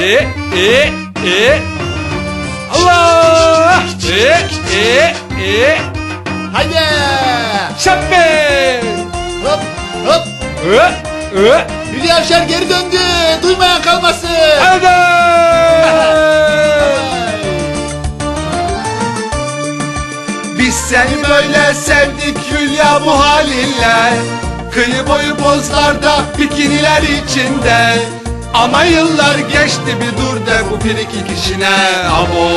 E, e, e. Allah! E, e, e. Haydi. Şappe! Hop hop. E, e. Hülya Avşar geri döndü. Duymayan kalmasın. Hadi! Biz seni böyle sevdik Hülya bu halinle Kıyı boyu pozlarda bikiniler içinde Ama yıllar geçti bir dur de bu bir iki kişine. Abo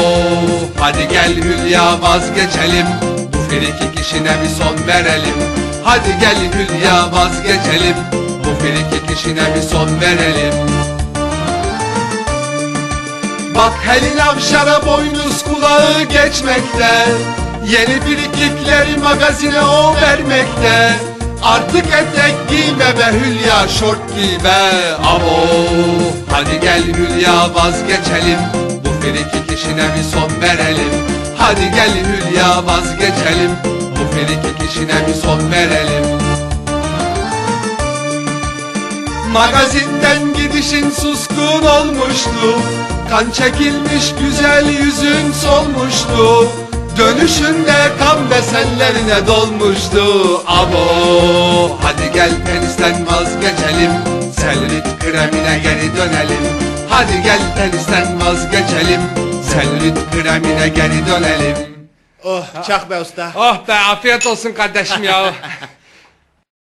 hadi gel Hülya vazgeçelim. Bu bir iki kişine bir son verelim. Hadi gel Hülya vazgeçelim. Bu bir iki kişine bir son verelim. Bak Helin Avşar'a boynuz kulağı geçmekte. Yeni frikikleri magazine o vermekte. Artık etek giyme be Hülya şort giy be Abo gel Hülya vazgeçelim. Bu frikik işine bir son verelim. Hadi gel Hülya vazgeçelim. Bu frikik işine bir son verelim. Magazinden gidişin suskun olmuştu. Kan çekilmiş güzel yüzün solmuştu. Dönüşünde kan besenlerine dolmuştu. Abo hadi gel tenisten vazgeçelim. Selülit kremine geri dönelim Hadi gel tenisten vazgeçelim. Selülit kremine geri dönelim. Oh çak be usta. Oh be afiyet olsun kardeşim ya